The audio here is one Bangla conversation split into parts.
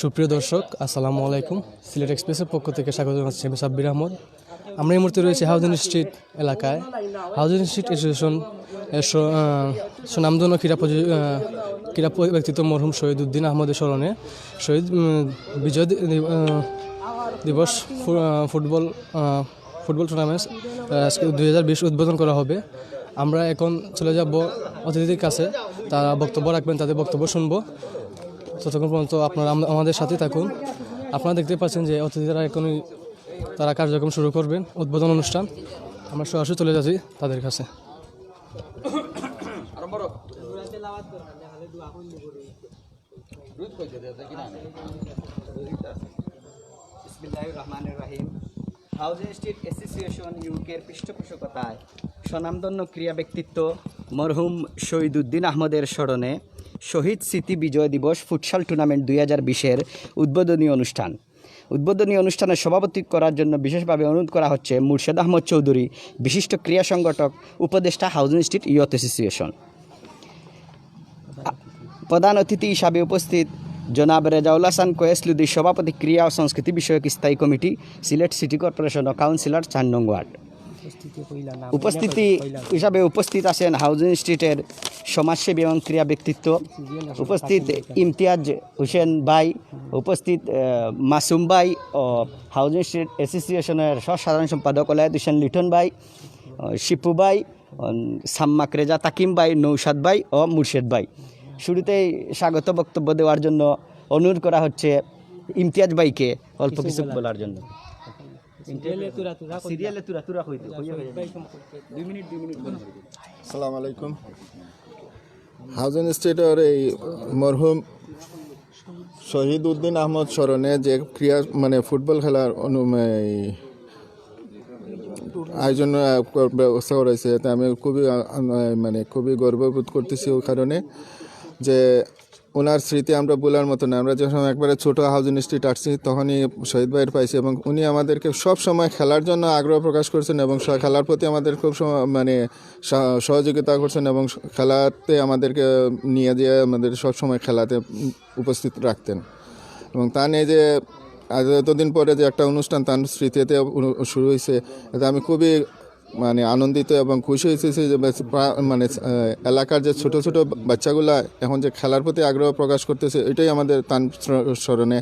সুপ্রিয় দর্শক, আসসালামু আলাইকুম। সিলেট এক্সপ্রেসের পক্ষ থেকে স্বাগত জানাচ্ছি আমি সাব্বির আহমদ। আমরা এই মুহূর্তে রয়েছি হাউজিং স্ট্রিট এলাকায়। হাউজিং স্ট্রিট অ্যাসোসিয়েশন সুনামধন্য ক্রীড়া ক্রীড়া ব্যক্তিত্ব মরহুম শহীদ উদ্দিন আহমদের স্মরণে শহীদ বিজয় দিবস ফুটবল ফুটবল টুর্নামেন্ট দুই হাজার বিশ উদ্বোধন করা হবে। আমরা এখন চলে যাব অতিথিদের কাছে। তারা বক্তব্য রাখবেন, তাদের বক্তব্য শুনব। ততক্ষণ পর্যন্ত আপনারা আমাদের সাথে থাকুন। আপনারা দেখতে পাচ্ছেন যে অতিথিরা এখনই তারা কার্যক্রম শুরু করবেন, উদ্বোধন অনুষ্ঠান। আমরা সরাসরি চলে যাচ্ছি তাদের কাছে। হাউজিং স্ট্রিট অ্যাসোসিয়েশন ইউকের পৃষ্ঠপোষকতায় স্বনামধন্য ক্রিয়া ব্যক্তিত্ব মরহুম শহীদুদ্দিন আহমদের স্মরণে শহীদ স্মৃতি বিজয় দিবস ফুটসাল টুর্নামেন্ট দুই হাজার বিশের উদ্বোধনী অনুষ্ঠান। উদ্বোধনী অনুষ্ঠানে সভাপতি করার জন্য বিশেষভাবে অনুরোধ করা হচ্ছে মুর্শেদ আহমদ চৌধুরী, বিশিষ্ট ক্রিয়া সংগঠক, উপদেষ্টা, হাউজিং স্ট্রিট ইয়থ অ্যাসোসিয়েশন। প্রধান অতিথি হিসাবে উপস্থিত জনাব রেজাউল হাসান কোয়েসলুদি সভাপতি ক্রিয়া ও সংস্কৃতি বিষয়ক স্থায়ী কমিটি, সিলেট সিটি কর্পোরেশন ও কাউন্সিলর চার ওয়ার্ড। উপস্থিতি হিসাবে উপস্থিত আছেন হাউজিং স্ট্রিটের সমাজসেবী এবং ক্রিয়া ব্যক্তিত্ব উপস্থিত ইমতিয়াজ হোসেন ভাই উপস্থিত মাসুম ভাই ও হাউজিং স্ট্রিট অ্যাসোসিয়েশনের সাধারণ সম্পাদক ওলায়দ হোসেন লিটন ভাই শিপু ভাই সাম্মাক রেজা তাকিম ভাই নৌসাদ ভাই ও মুর্শেদ ভাই। শুরুতেই স্বাগত বক্তব্য দেওয়ার জন্য অনুরোধ করা হচ্ছে ইমতিয়াজ ভাইকে অল্প কিছু বলার জন্য। সিরিয়ালে তুরা তুরা হইতো দুই মিনিট দুই মিনিট সালাম আলাইকুম হাউজিং স্টেটের এই মরহুম শহীদ উদ্দিন আহমদ স্মরণে যে ক্রিয়া মানে ফুটবল খেলার অনু আয়োজন আহ, কর- ব্যবস্থা করেছে। তা আমি খুবই মানে খুবই গর্ববোধ করতেছি ওই কারণে যে ওনার স্মৃতি আমরা বলার মতো না। আমরা যখন একবারে ছোট হাউজিং স্ট্রিট আসছি তখনই শহীদ ভাইয়ের পাইছি এবং উনি আমাদেরকে সব সময় খেলার জন্য আগ্রহ প্রকাশ করছেন এবং খেলার প্রতি আমাদের খুব মানে সহ- সহযোগিতা করছেন এবং খেলাতে আমাদেরকে নিয়ে যেয়ে আমাদের সব সময় খেলাতে উপস্থিত রাখতেন। এবং তা নিয়ে যে এতদিন পরে যে একটা অনুষ্ঠান তার স্মৃতিতে শুরু হয়েছে এতে আমি খুবই মানে আনন্দিত এবং খুশি হয়েছে যে মানে এলাকার যে ছোট ছোট বাচ্চাগুলা এখন যে খেলার প্রতি আগ্রহ প্রকাশ করতেছে এটাই আমাদের তান স্মরণে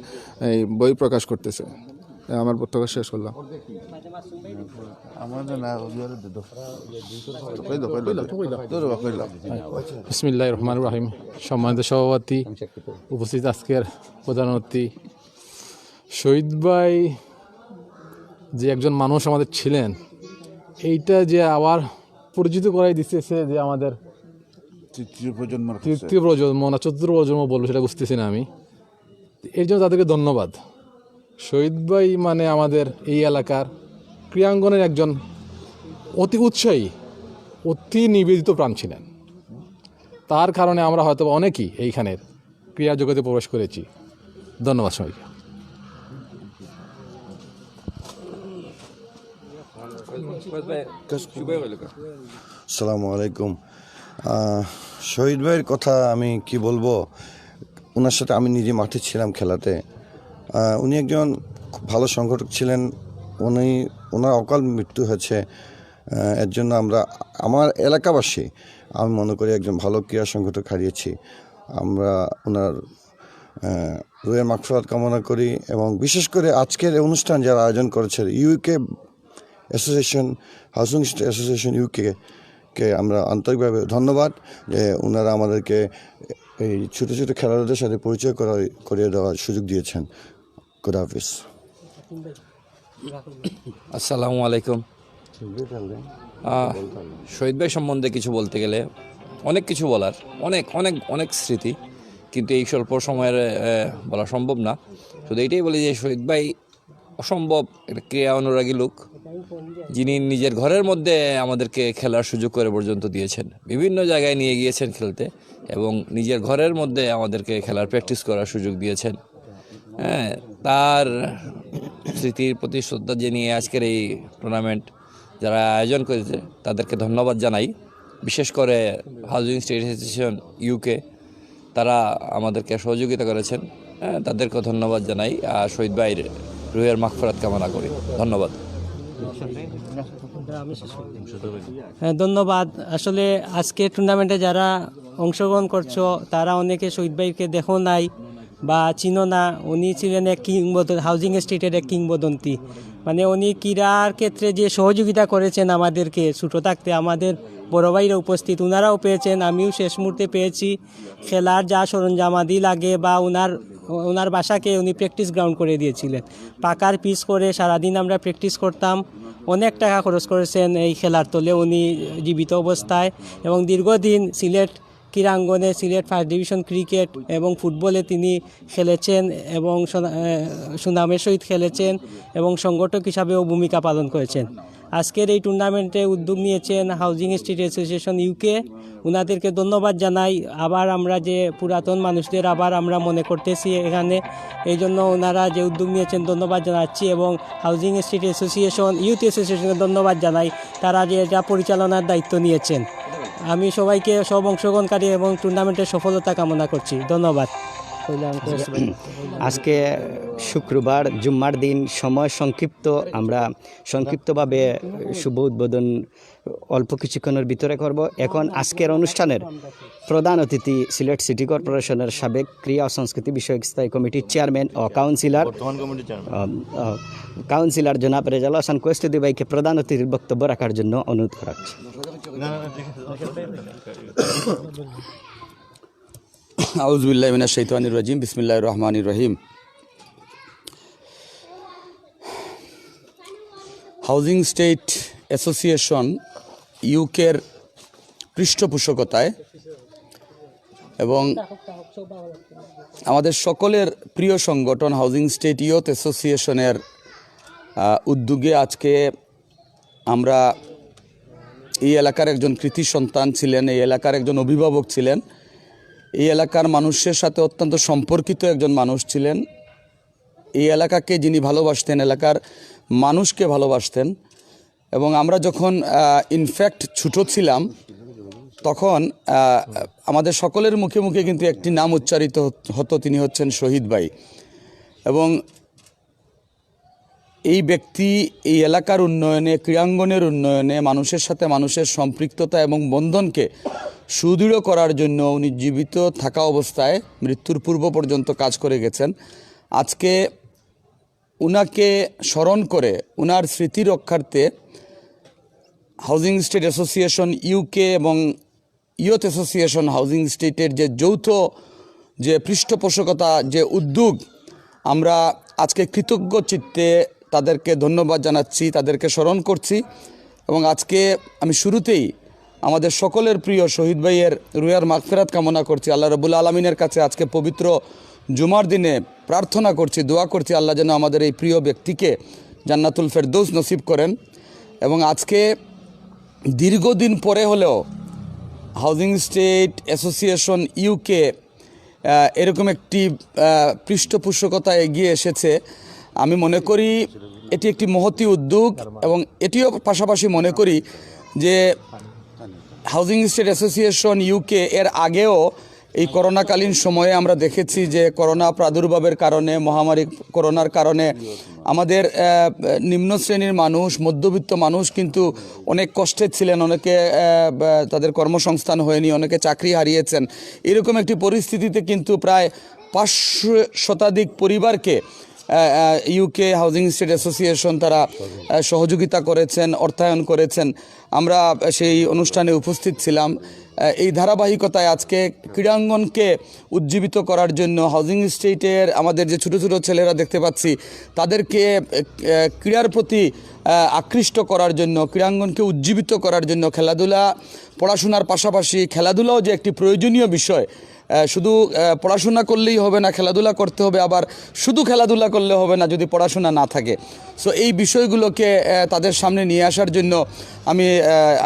এই বই প্রকাশ করতেছে। আমার বক্তব্য শেষ করলাম। বিসমিল্লাহ রহমান রাহিম। সম্মানিত সভাপতি উপস্থিত আজকের প্রধান অতিথি শহীদ ভাই যে একজন মানুষ আমাদের ছিলেন এইটা যে আবার পরিচিত করাই দিতেছে যে আমাদের তৃতীয় প্রজন্মের তৃতীয় প্রজন্ম না চতুর্থ প্রজন্ম বলব সেটা বুঝতেছি না আমি। এর জন্য তাদেরকে ধন্যবাদ। শহীদ ভাই মানে আমাদের এই এলাকার ক্রিয়াঙ্গনের একজন অতি উৎসাহী অতি নিবেদিত প্রাণ ছিলেন। তার কারণে আমরা হয়তো অনেকেই এইখানের ক্রিয়া জগতে প্রবেশ করেছি। ধন্যবাদ সবাইকে। সালামু আলাইকুম। শহীদ ভাইয়ের কথা আমি কি বলব? ওনার সাথে আমি নিজে মাঠে ছিলাম খেলাতে। উনি একজন ভালো সংগঠক ছিলেন। উনি ওনার অকাল মৃত্যু হয়েছে। এর জন্য আমরা, আমার এলাকাবাসী, আমি মনে করি একজন ভালো ক্রীড়া সংগঠক হারিয়েছি। আমরা ওনার রুয়ের মাকফরাত কামনা করি এবং বিশেষ করে আজকের অনুষ্ঠান যারা আয়োজন করেছে UK association housing association UK কে আমরা আন্তরিকভাবে ধন্যবাদ যে ওনারা আমাদেরকে এই ছোটো ছোটো খেলোয়াড়দের সাথে পরিচয় করা করিয়ে দেওয়ার সুযোগ দিয়েছেন। গুড হাফিজ আসসালামু আলাইকুম। শহীদ ভাই সম্বন্ধে কিছু বলতে গেলে অনেক কিছু বলার, অনেক অনেক অনেক স্মৃতি, কিন্তু এই স্বল্প সময়ের বলা সম্ভব না। শুধু এইটাই বলি যে শহীদ ভাই অসম্ভব একটা ক্রিয়া অনুরাগী লোক। যিনি নিজের ঘরের মধ্যে আমাদেরকে খেলার সুযোগ করে পর্যন্ত দিয়েছেন। বিভিন্ন জায়গায় নিয়ে গিয়েছেন খেলতে এবং নিজের ঘরের মধ্যে আমাদেরকে খেলার প্র্যাকটিস করার সুযোগ দিয়েছেন। হ্যাঁ তার স্মৃতির প্রতি শ্রদ্ধা জানিয়ে আজকের এই টুর্নামেন্ট যারা আয়োজন করেছে, তাদেরকে ধন্যবাদ জানাই। বিশেষ করে হাউজিং স্টেট অ্যাসোসিয়েশন ইউকে তারা আমাদেরকে সহযোগিতা করেছেন। হ্যাঁ তাদেরকে ধন্যবাদ জানাই। আর শহীদ ভাইয়ের রুহের মাগফরাত কামনা করি। ধন্যবাদ। হ্যাঁ ধন্যবাদ। আসলে আজকে টুর্নামেন্টে যারা অংশগ্রহণ করছ, তারা অনেকে শহীদ ভাইকে দেখো নাই বা চিনো না। উনি ছিলেন এক কিংবদন্তি হাউজিং স্ট্রিটের এক কিংবদন্তি। মানে উনি ক্রীড়ার ক্ষেত্রে যে সহযোগিতা করেছেন আমাদেরকে, ছোটো থাকতে আমাদের বড় ভাইরা উপস্থিত ওনারাও পেয়েছেন, আমিও শেষ মুহূর্তে পেয়েছি। খেলার যা সরঞ্জামাদি লাগে বা ওনার ওনার বাসাকে উনি প্র্যাকটিস গ্রাউন্ড করে দিয়েছিলেন। পাকার পিস করে সারাদিন আমরা প্র্যাকটিস করতাম। অনেক টাকা খরচ করেছেন এই খেলার তলে উনি জীবিত অবস্থায় এবং দীর্ঘদিন সিলেট ক্রীড়াঙ্গনে সিলেট ফার্স্ট ডিভিশন ক্রিকেট এবং ফুটবলে তিনি খেলেছেন এবং সুনামের সহিত খেলেছেন এবং সংগঠক হিসাবেও ভূমিকা পালন করেছেন। আজকের এই টুর্নামেন্টে উদ্যোগ নিয়েছেন হাউজিং স্ট্রিট অ্যাসোসিয়েশন ইউকে ওনাদেরকে ধন্যবাদ জানাই। আবার আমরা যে পুরাতন মানুষদের আবার আমরা মনে করতেছি এখানে। এই জন্য ওনারা যে উদ্যোগ নিয়েছেন ধন্যবাদ জানাচ্ছি এবং হাউজিং স্ট্রিট অ্যাসোসিয়েশন ইউথ অ্যাসোসিয়েশনকে ধন্যবাদ জানাই। তারা যে এটা পরিচালনার দায়িত্ব নিয়েছেন। আমি সবাইকে সব অংশগ্রহণকারী এবং টুর্নামেন্টের সফলতা কামনা করছি। ধন্যবাদ। আজকে শুক্রবার জুম্মার দিন। সময় সংক্ষিপ্ত আমরা সংক্ষিপ্তভাবে শুভ উদ্বোধন অল্প কিছুক্ষণের ভিতরে করব। এখন আজকের অনুষ্ঠানের প্রধান অতিথি সিলেট সিটি কর্পোরেশনের সাবেক ক্রিয়া ও সংস্কৃতি বিষয়ক স্থায়ী কমিটির চেয়ারম্যান ও কাউন্সিলর কাউন্সিলর জনাব রেজাল হাসান কোয়েস্তুদি ভাইকে প্রধান অতিথির বক্তব্য রাখার জন্য অনুরোধ করা হচ্ছে আউজবিল্লাহমিনা শৈতানির রাজিম বিসমিল্লাহ রহমান রহিম। হাউজিং স্টেট অ্যাসোসিয়েশন ইউকের পৃষ্ঠপোষকতায় এবং আমাদের সকলের প্রিয় সংগঠন হাউজিং স্টেট ইয়ুথ অ্যাসোসিয়েশনের উদ্যোগে আজকে আমরা এই এলাকার একজন কৃতি সন্তান ছিলেন, এই এলাকার একজন অভিভাবক ছিলেন। এই এলাকার মানুষের সাথে অত্যন্ত সম্পর্কিত একজন মানুষ ছিলেন। এই এলাকাকে যিনি ভালোবাসতেন, এলাকার মানুষকে ভালোবাসতেন এবং আমরা যখন ইনফ্যাক্ট ছোটো ছিলাম, তখন আমাদের সকলের মুখে মুখে কিন্তু একটি নাম উচ্চারিত হত- তিনি হচ্ছেন শহীদ ভাই। এবং এই ব্যক্তি এই এলাকার উন্নয়নে, ক্রীড়াঙ্গনের উন্নয়নে, মানুষের সাথে মানুষের সম্পৃক্ততা এবং বন্ধনকে সুদৃঢ় করার জন্য উনি জীবিত থাকা অবস্থায় মৃত্যুর পূর্ব পর্যন্ত কাজ করে গেছেন। আজকে উনাকে স্মরণ করে, উনার স্মৃতি রক্ষার্থে হাউজিং স্টেট অ্যাসোসিয়েশন ইউকে এবং ইয়ুথ অ্যাসোসিয়েশন হাউজিং স্টেটের যে যৌথ যে পৃষ্ঠপোষকতা, যে উদ্যোগ, আমরা আজকে কৃতজ্ঞ চিত্তে তাদেরকে ধন্যবাদ জানাচ্ছি, তাদেরকে স্মরণ করছি এবং আজকে আমি শুরুতেই আমাদের সকলের প্রিয় শহীদ ভাইয়ের রুয়ার মাগফেরাত কামনা করছি। আল্লাহ রবুল আলমিনের কাছে আজকে পবিত্র জুমার দিনে প্রার্থনা করছি, দোয়া করছি আল্লাহ যেন আমাদের এই প্রিয় ব্যক্তিকে জান্নাতুল ফেরদৌস নসিব করেন। এবং আজকে দীর্ঘদিন পরে হলেও হাউজিং স্টেট অ্যাসোসিয়েশন ইউকে এরকম একটি পৃষ্ঠপোষকতা এগিয়ে এসেছে। আমি মনে করি এটি একটি মহতি উদ্যোগ এবং এটিও পাশাপাশি মনে করি যে হাউজিং স্টেট অ্যাসোসিয়েশন ইউকে এর আগেও এই করোনাকালীন সময়ে আমরা দেখেছি যে করোনা প্রাদুর্ভাবের কারণে, মহামারী করোনার কারণে আমাদের নিম্ন শ্রেণির মানুষ, মধ্যবিত্ত মানুষ কিন্তু অনেক কষ্টে ছিলেন, অনেকে তাদের কর্মসংস্থান হয়নি, অনেকে চাকরি হারিয়েছেন। এরকম একটি পরিস্থিতিতে কিন্তু প্রায় পাঁচশো শতাধিক পরিবারকে ইউকে হাউজিং স্টেট অ্যাসোসিয়েশন তারা সহযোগিতা করেছেন, অর্থায়ন করেছেন। আমরা সেই অনুষ্ঠানে উপস্থিত ছিলাম। এই ধারাবাহিকতায় আজকে ক্রীড়াঙ্গনকে উজ্জীবিত করার জন্য হাউজিং স্টেটের আমাদের যে ছোটো ছোটো ছেলেরা দেখতে পাচ্ছি, তাদেরকে ক্রীড়ার প্রতি আকৃষ্ট করার জন্য, ক্রীড়াঙ্গনকে উজ্জীবিত করার জন্য খেলাধুলা, পড়াশোনার পাশাপাশি খেলাধুলাও যে একটি প্রয়োজনীয় বিষয় শুধু পড়াশোনা করলেই হবে না, খেলাধুলা করতে হবে, আবার শুধু খেলাধুলা করলে হবে না যদি পড়াশোনা না থাকে। সো এই বিষয়গুলোকে তাদের সামনে নিয়ে আসার জন্য আমি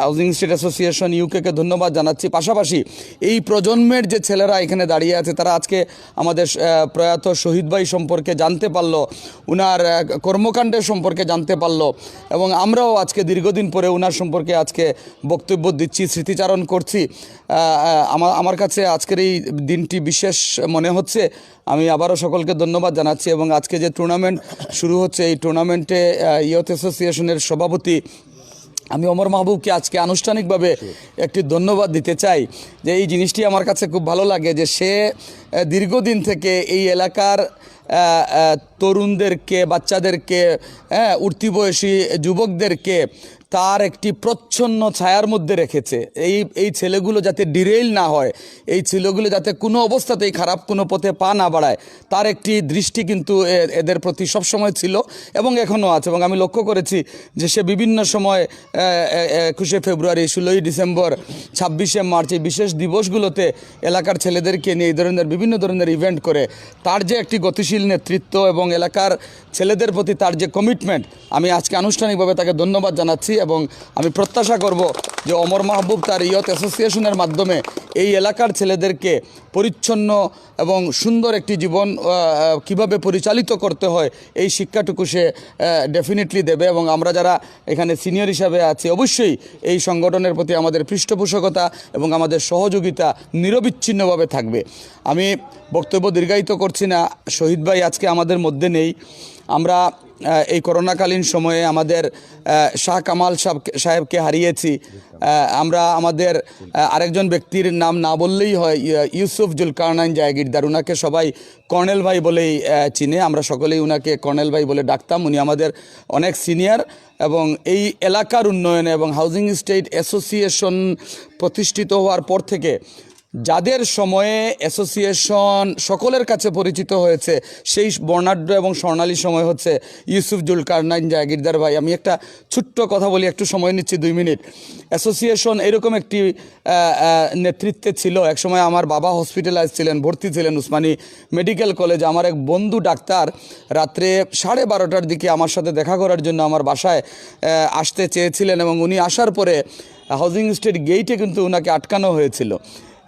হাউজিং স্টেট অ্যাসোসিয়েশন ইউকেকে ধন্যবাদ জানাচ্ছি। পাশাপাশি এই প্রজন্মের যে ছেলেরা এখানে দাঁড়িয়ে আছে, তারা আজকে আমাদের প্রয়াত শহীদ ভাই সম্পর্কে জানতে পারল, উনার কর্মকাণ্ডের সম্পর্কে জানতে পারল এবং আমরাও আজকে দীর্ঘদিন পরে উনার সম্পর্কে আজকে বক্তব্য দিচ্ছি, স্মৃতিচারণ করছি। আমার আমার কাছে আজকের এই দিনটি বিশেষ মনে হচ্ছে। আমি আবারও সকলকে ধন্যবাদ জানাচ্ছি এবং আজকে যে টুর্নামেন্ট শুরু হচ্ছে, এই টুর্নামেন্টে ইয়থ অ্যাসোসিয়েশনের সভাপতি আমি অমর মাহবুবকে আজকে আনুষ্ঠানিকভাবে একটি ধন্যবাদ দিতে চাই যে এই জিনিসটি আমার কাছে খুব ভালো লাগে যে সে দীর্ঘদিন থেকে এই এলাকার তরুণদেরকে, বাচ্চাদেরকে হ্যাঁ উঠতি বয়সী যুবকদেরকে তার একটি প্রচ্ছন্ন ছায়ার মধ্যে রেখেছে। এই এই ছেলেগুলো যাতে ডিরেইল না হয়, এই ছেলেগুলো যাতে কোনো অবস্থাতেই খারাপ কোনো পথে পা না বাড়ায়, তার একটি দৃষ্টি কিন্তু এদের প্রতি সবসময় ছিল এবং এখনও আছে। এবং আমি লক্ষ্য করেছি যে সে বিভিন্ন সময় একুশে ফেব্রুয়ারি, ষোলোই ডিসেম্বর, ছাব্বিশে মার্চ এই বিশেষ দিবসগুলোতে এলাকার ছেলেদেরকে নিয়ে এই ধরনের, বিভিন্ন ধরনের ইভেন্ট করে তার যে একটি গতিশীল নেতৃত্ব এবং এলাকার ছেলেদের প্রতি তার যে কমিটমেন্ট, আমি আজকে আনুষ্ঠানিকভাবে তাকে ধন্যবাদ জানাচ্ছি। এবং আমি প্রত্যাশা করব যে অমর মাহবুব তার ইয়ত অ্যাসোসিয়েশনের মাধ্যমে এই এলাকার ছেলেদেরকে পরিচ্ছন্ন এবং সুন্দর একটি জীবন কীভাবে পরিচালিত করতে হয় এই শিক্ষাটুকু সে ডেফিনেটলি দেবে এবং আমরা যারা এখানে সিনিয়র হিসাবে আছি, অবশ্যই এই সংগঠনের প্রতি আমাদের পৃষ্ঠপোষকতা এবং আমাদের সহযোগিতা নিরবিচ্ছিন্নভাবে থাকবে। আমি বক্তব্য দীর্ঘায়িত করছি না, শহীদ ভাই আজকে আমাদের মধ্যে নেই। আমরা এই করোনাকালীন সময়ে আমাদের শাহ কামাল সাহেব- সাহেবকে হারিয়েছি। আমরা আমাদের আরেকজন ব্যক্তির নাম না বললেই হয় ইউসুফ জুলকারনাইন জায়গিরদার। উনাকে সবাই কর্নেল ভাই বলেই চিনে। আমরা সকলেই উনাকে কর্নেল ভাই বলে ডাকতাম। উনি আমাদের অনেক সিনিয়র এবং এই এলাকার উন্নয়নে এবং হাউজিং স্টেট অ্যাসোসিয়েশন প্রতিষ্ঠিত হওয়ার পর থেকে যাদের সময়ে অ্যাসোসিয়েশন সকলের কাছে পরিচিত হয়েছে, সেই বর্ণাঢ্য এবং স্বর্ণালী সময় হচ্ছে ইউসুফ জুলকারনাইন জাগিরদার ভাই। আমি একটা ছোট্ট কথা বলি, একটু সময় নিচ্ছি, দুই মিনিট। অ্যাসোসিয়েশন এরকম একটি নেতৃত্বে ছিল। একসময় আমার বাবা হসপিটালাইজ ছিলেন, ভর্তি ছিলেন উসমানী মেডিকেল কলেজ। আমার এক বন্ধু ডাক্তার রাত্রে সাড়ে বারোটার দিকে আমার সাথে দেখা করার জন্য আমার বাসায় আসতে চেয়েছিলেন এবং উনি আসার পরে হাউজিং স্টেট গেইটে কিন্তু ওনাকে আটকানো হয়েছিল।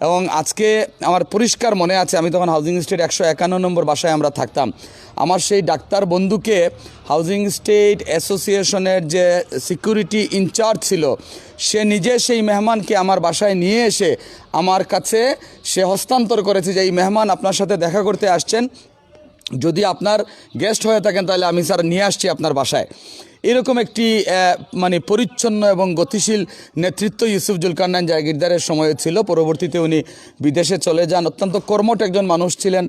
এবং আজকে আমার পরিষ্কার মনে আছে, আমি তখন হাউজিং স্টেট একশো একান্ন নম্বর বাসায় আমরা থাকতাম। আমার সেই ডাক্তার বন্ধুকে হাউজিং স্টেট অ্যাসোসিয়েশনের যে সিকিউরিটি ইনচার্জ ছিল, সে নিজে সেই মেহমানকে আমার বাসায় নিয়ে এসে আমার কাছে সে হস্তান্তর করেছে যে, এই মেহমান আপনার সাথে দেখা করতে আসছেন। যদি আপনার গেস্ট হয়ে থাকেন তাহলে আমি স্যার নিয়ে আসছি আপনার বাসায়। এরকম একটি মানে পরিচ্ছন্ন এবং গতিশীল নেতৃত্ব ইউসুফ জুলকান্নান জাগিরদারের সময়ে ছিল। পরবর্তীতে উনি বিদেশে চলে যান। অত্যন্ত কর্মট একজন মানুষ ছিলেন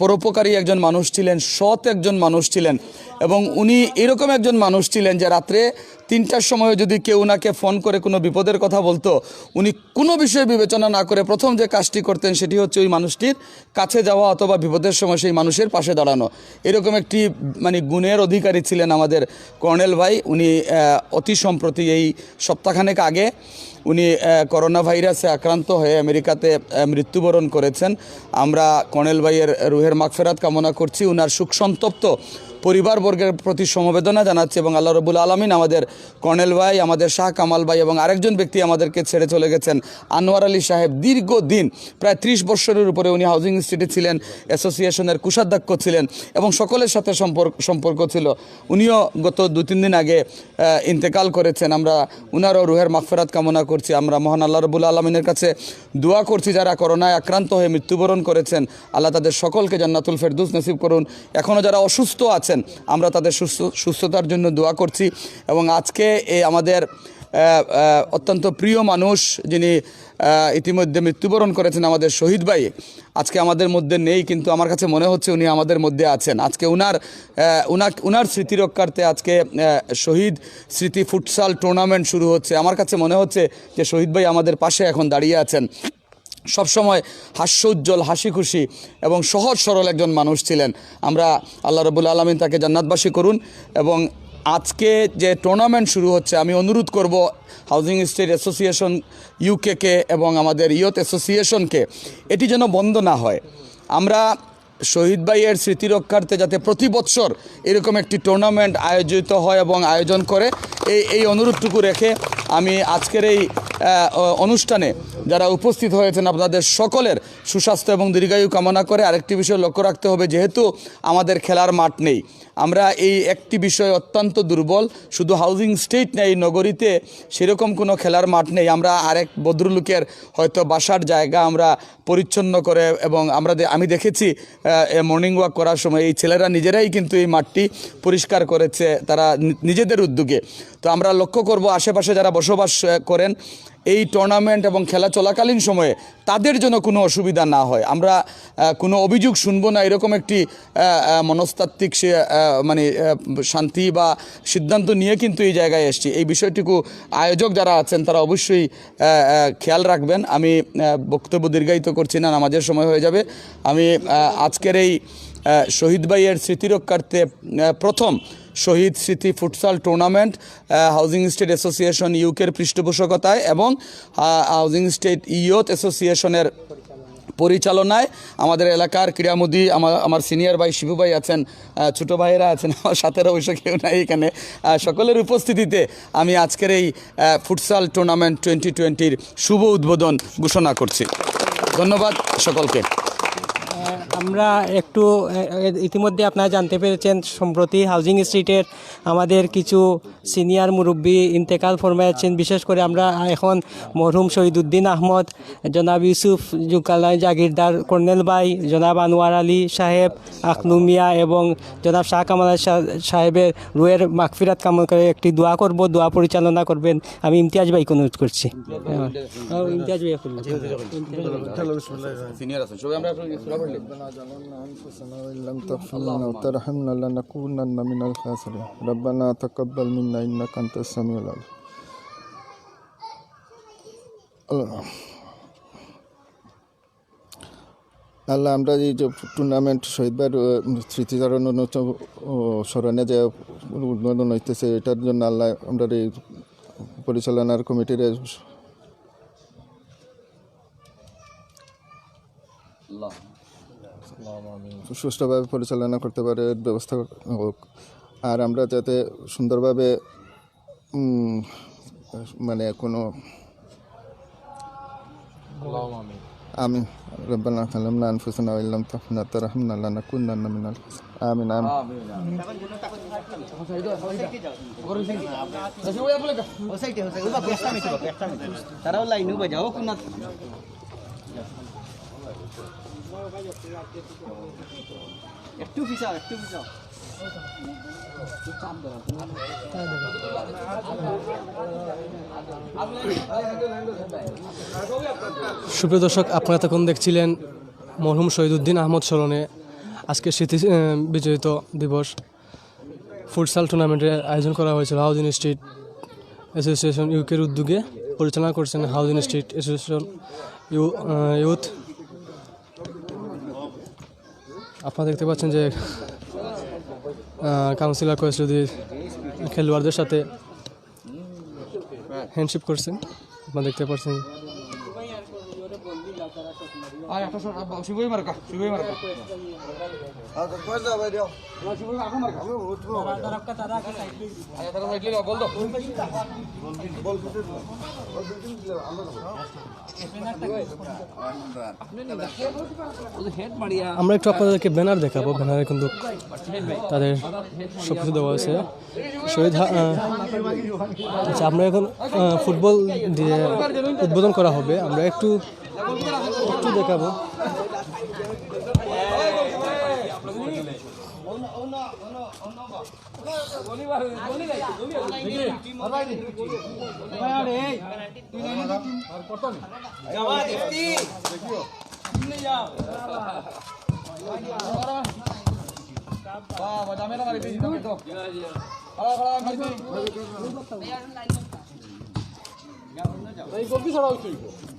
পরোপকারী একজন মানুষ ছিলেন, সৎ একজন মানুষ ছিলেন এবং উনি এরকম একজন মানুষ ছিলেন যে রাত্রে তিনটার সময় যদি কেউ ওনাকে ফোন করে কোনো বিপদের কথা বলতো, উনি কোনো বিষয়ে বিবেচনা না করে প্রথম যে কাজটি করতেন সেটি হচ্ছে ওই মানুষটির কাছে যাওয়া অথবা বিপদের সময় সেই মানুষের পাশে দাঁড়ানো। এরকম একটি মানে গুণের অধিকারী ছিলেন আমাদের কর্নেল ভাই। উনি অতি সম্প্রতি এই সপ্তাহখানেক আগে উনি করোনা ভাইরাসে আক্রান্ত হয়ে আমেরিকাতে মৃত্যুবরণ করেছেন। আমরা কর্নেল ভাইয়ের রুহের মাগফেরাত কামনা করছি। উনার সুখ সন্তপ্ত পরিবারবর্গের প্রতি সমবেদনা জানাচ্ছি এবং আল্লাহ রবুল আলমিন আমাদের কর্নেল ভাই, আমাদের শাহ কামাল ভাই এবং আরেকজন ব্যক্তি আমাদেরকে ছেড়ে চলে গেছেন, আনোয়ার আলী সাহেব। দীর্ঘদিন, প্রায় ত্রিশ বৎসরের উপরে উনি হাউজিং স্টেটে ছিলেন অ্যাসোসিয়েশনের কুষাধ্যক্ষ ছিলেন এবং সকলের সাথে সম্পর্ক সম্পর্ক ছিল। উনিও গত দু তিন দিন আগে ইন্তেকাল করেছেন। আমরা উনারও রুহের মাগফেরাত কামনা করছি। আমরা মহান আল্লাহ রবুল আলমিনের কাছে দোয়া করছি, যারা করোনায় আক্রান্ত হয়ে মৃত্যুবরণ করেছেন, আল্লাহ তাদের সকলকে জান্নাতুল ফেরদুস নসিব করুন। এখনও যারা অসুস্থ আছেন আমরা তাদের সুস্থ, সুস্থতার জন্য দোয়া করছি এবং আজকে এই আমাদের অত্যন্ত প্রিয় মানুষ যিনি ইতিমধ্যে মৃত্যুবরণ করেছেন আমাদের শহীদ ভাই, আজকে আমাদের মধ্যে নেই কিন্তু আমার কাছে মনে হচ্ছে উনি আমাদের মধ্যে আছেন। আজকে উনার উনার উনার স্মৃতি রক্ষার্থে আজকে শহীদ স্মৃতি ফুটসাল টুর্নামেন্ট শুরু হচ্ছে। আমার কাছে মনে হচ্ছে যে শহীদ ভাই আমাদের পাশে এখন দাঁড়িয়ে আছেন। সবসময় হাস্য উজ্জ্বল, হাসি খুশি এবং সহজ সরল একজন মানুষ ছিলেন। আমরা আল্লাহ রবুল আলমিন তাকে জান্নাতবাসী করুন এবং আজকে যে টুর্নামেন্ট শুরু হচ্ছে, আমি অনুরোধ করব হাউজিং স্টেট অ্যাসোসিয়েশন ইউকেকে এবং আমাদের ইয়ত অ্যাসোসিয়েশনকে এটি যেন বন্ধ না হয়। আমরা শহীদ ভাইয়ের স্মৃতি রক্ষার্থে যাতে প্রতি বৎসর এরকম একটি টুর্নামেন্ট আয়োজিত হয় এবং আয়োজন করে, এই এই অনুরোধটুকু রেখে আমি আজকের এই অনুষ্ঠানে যারা উপস্থিত হয়েছেন আপনাদের সকলের সুস্বাস্থ্য এবং দীর্ঘায়ু কামনা করে আরেকটি বিষয় লক্ষ্য রাখতে হবে, যেহেতু আমাদের খেলার মাঠ নেই। আমরা এই একটি বিষয় অত্যন্ত দুর্বল, শুধু হাউজিং স্টেট নেই, নগরীতে সেরকম কোনো খেলার মাঠ নেই। আমরা আরেক ভদ্রলোকের হয়তো বাসার জায়গা আমরা পরিচ্ছন্ন করে এবং আমরা আমি দেখেছি মর্নিং ওয়াক করার সময় এই ছেলেরা নিজেরাই কিন্তু এই মাঠটি পরিষ্কার করেছে, তারা নিজেদের উদ্যোগে। তো আমরা লক্ষ্য করব আশেপাশে যারা বসবাস করেন এই টুর্নামেন্ট এবং খেলা চলাকালীন সময়ে তাদের জন্য কোনো অসুবিধা না হয়। আমরা কোনো অভিযোগ শুনব না। এরকম একটি মনস্তাত্ত্বিক সে মানে শান্তি বা সিদ্ধান্ত নিয়ে কিন্তু এই জায়গায় এসছি। এই বিষয়টুকু আয়োজক যারা আছেন তারা অবশ্যই খেয়াল রাখবেন। আমি বক্তব্য দীর্ঘায়িত করছি না, নামাজের সময় হয়ে যাবে। আমি আজকের এই শহীদ ভাইয়ের স্মৃতিরক্ষার্থে প্রথম শহীদ স্মৃতি futsal tournament housing state association ইউকের পৃষ্ঠপোষকতায় এবং হাউজিং স্টেট ইয়থ অ্যাসোসিয়েশনের পরিচালনায় আমাদের এলাকার ক্রীড়ামোদী আমার আমার সিনিয়র ভাই শিবু ভাই আছেন ছোট ভাইয়েরা আছেন, আমার সাথে অবশ্য কেউ নাই এখানে। সকলের উপস্থিতিতে আমি আজকের এই ফুটসাল টুর্নামেন্ট টোয়েন্টি টোয়েন্টির শুভ উদ্বোধন ঘোষণা করছি। ধন্যবাদ সকলকে। আমরা একটু ইতিমধ্যে আপনারা জানতে পেরেছেন সম্প্রতি হাউজিং স্ট্রিটের আমাদের কিছু সিনিয়র মুরব্বী ইন্তেকাল ফরমাইছেন বিশেষ করে আমরা এখন মরহুম শহীদুদ্দিন আহমদ জনাব ইউসুফ জুকালাই জাগিরদার কর্নেল ভাই জনাব আনোয়ার আলী সাহেব আখলুমিয়া এবং জনাব শাহ কামাল সাহেবের রুয়ের মাগফিরাত কামনা করে একটি দোয়া করব দোয়া পরিচালনা করবেন আমি ইমতিয়াজ ভাইকে অনুরোধ করছি হ্যাঁ, ইমতিয়াজ ভাই। সিনিয়র আছেন সবাই আমরা ظلمنا أنفسنا وإن لم تغفر لنا وترحمنا لنكونن من الخاسرين ربنا تقبل منا إنك أنت السميع العليم আল্লাহ আল্লাহ আমরা এই যে টুর্নামেন্ট শহীদবার স্মৃতিচারণ অনুচ- ও স্মরণে যে উদ্বোধন হইতেছে এটার জন্য আল্লাহ আমরা এই পরিচালনার কমিটির সুষ্ঠুভাবে পরিচালনা করতে পারে এর ব্যবস্থা হোক আর আমরা যাতে সুন্দরভাবে উম, মানে কোনো আমি ربنا ظلمنا أنفسنا وإن لم تغفر لنا وترحمنا لنكونن من الخاسرين آمين آمين তারাও লাইনও বাজাও কোন একটু পিছাও একটু সুপ্রিয় দর্শক আপনারা তখন দেখছিলেন মরহুম শহীদুদ্দিন আহমদ স্মরণে আজকে স্মৃতি আহ, বিজড়িত দিবস। ফুটসাল টুর্নামেন্টের আয়োজন করা হয়েছিল হাউজিং স্ট্রিট অ্যাসোসিয়েশন ইউকের উদ্যোগে। পরিচালনা করছেন হাউজিং স্ট্রিট অ্যাসোসিয়েশন ইউথ আপনারা দেখতে পাচ্ছেন যে কাউন্সিলর যদি খেলোয়াড়দের সাথে হ্যান্ডশিপ করছেন আপনারা দেখতে পাচ্ছেন শিবই মার্কা শিবই মার্কা। আমরা একটু আপনাদেরকে ব্যানার দেখাবো ব্যানারে কিন্তু তাদের সব কিছু দেওয়া আছে শহীদ আচ্ছা আমরা এখন ফুটবল দিয়ে উদ্বোধন করা হবে। আমরা একটু একটু দেখাবো। এই গোপি ছাড়া হচ্ছে।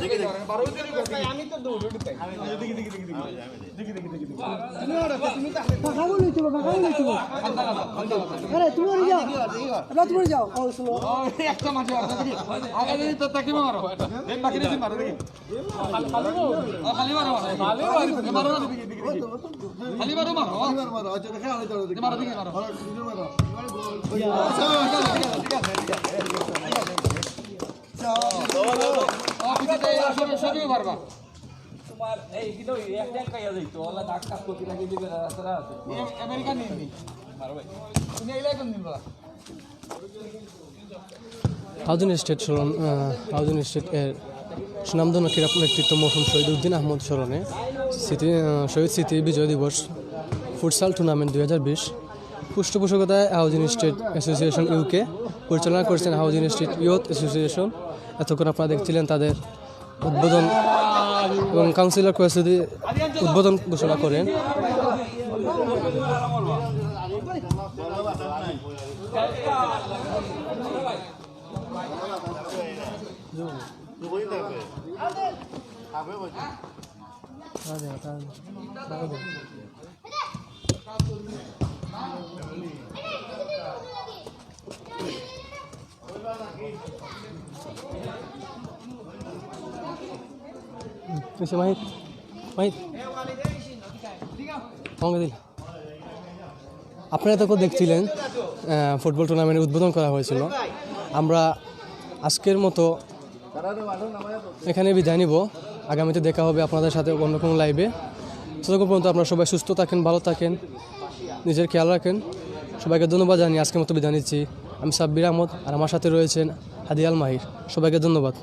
ঠিক আছে হাউজিং স্টেট স্মরণ হাউজিং স্টেট এর সুনামধন্য ক্রীড়া ব্যক্তিত্ব মরহুম শহীদ উদ্দিন আহমদ স্মরণে স্মৃতি শহীদ স্মৃতি বিজয় দিবস ফুটসাল টুর্নামেন্ট দুই হাজার বিশ পৃষ্ঠপোষকতায় হাউজিং স্টেট অ্যাসোসিয়েশন ইউকে পরিচালনা করেছেন হাউজিং স্টেট ইউথ অ্যাসোসিয়েশন এতক্ষণ আপনারা দেখছিলেন তাদের উদ্বোধন এবং কাউন্সিলর কোয়াসুদি উদ্বোধন ঘোষণা করেন। মাহিত মাহিত আপনারা তো দেখছিলেন ফুটবল টুর্নামেন্ট উদ্বোধন করা হয়েছিল। আমরা আজকের মতো এখানে বিদায় নিব। আগামীতে দেখা হবে আপনাদের সাথে অন্য কোনো লাইভে ততক্ষণ পর্যন্ত আপনারা সবাই সুস্থ থাকেন, ভালো থাকেন, নিজের খেয়াল রাখেন। সবাইকে ধন্যবাদ জানিয়ে আজকের মতো বিদায় নিচ্ছি। আমি সাব্বির আহমদ আর আমার সাথে রয়েছেন হাদিয়াল মাহির। সবাইকে ধন্যবাদ।